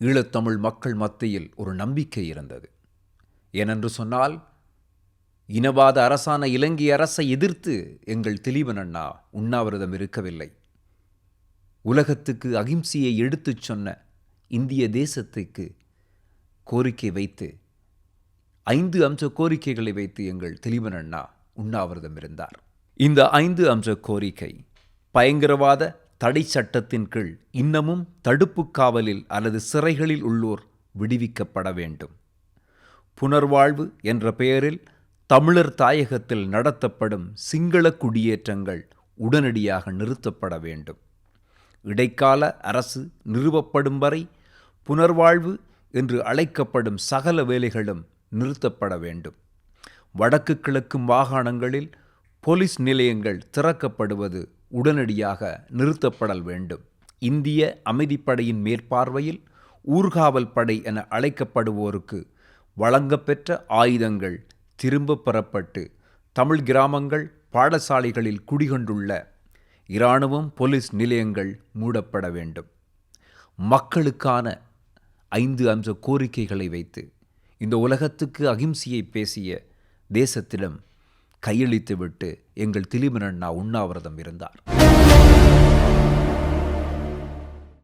ஈழத்தமிழ் மக்கள் மத்தியில் ஒரு நம்பிக்கை இருந்தது. ஏனென்று சொன்னால் இனவாத அரசான இலங்கை அரசை எதிர்த்து எங்கள் திலீபன் அண்ணா உண்ணாவிரதம் இருக்கவில்லை. உலகத்துக்கு அகிம்சையை எடுத்துச் சொன்ன இந்திய தேசத்துக்கு கோரிக்கை வைத்து ஐந்து அம்ச கோரிக்கைகளை வைத்து எங்கள் திலீபன் அண்ணா உண்ணாவிரதம் இருந்தார். இந்த ஐந்து அம்ச கோரிக்கை பயங்கரவாத தடை சட்டத்தின் கீழ் இன்னமும் தடுப்பு காவலில் அல்லது சிறைகளில் உள்ளோர் விடுவிக்கப்பட வேண்டும். புனர்வாழ்வு என்ற பெயரில் தமிழர் தாயகத்தில் நடத்தப்படும் சிங்கள குடியேற்றங்கள் உடனடியாக நிறுத்தப்பட வேண்டும். இடைக்கால அரசு நிறுவப்படும் வரை புனர்வாழ்வு என்று அழைக்கப்படும் சகல வேலைகளும் நிறுத்தப்பட வேண்டும். வடக்கு கிழக்கு மாகாணங்களில் போலீஸ் நிலையங்கள் திறக்கப்படுவது உடனடியாக நிறுத்தப்படல் வேண்டும். இந்திய அமைதிப்படையின் மேற்பார்வையில் ஊர்காவல் படை என அழைக்கப்படுவோருக்கு வழங்கப்பெற்ற ஆயுதங்கள் திரும்ப பெறப்பட்டு தமிழ் கிராமங்கள் பாடசாலைகளில் குடிகொண்டுள்ள இராணுவம் போலீஸ் நிலையங்கள் மூடப்பட வேண்டும். மக்களுக்கான ஐந்து அம்ச கோரிக்கைகளை வைத்து இந்த உலகத்துக்கு அகிம்சையை பேசிய தேசத்திடம் கையளித்துவிட்டு எங்கள் திலிமன் அண்ணா உண்ணாவிரதம் இருந்தார்.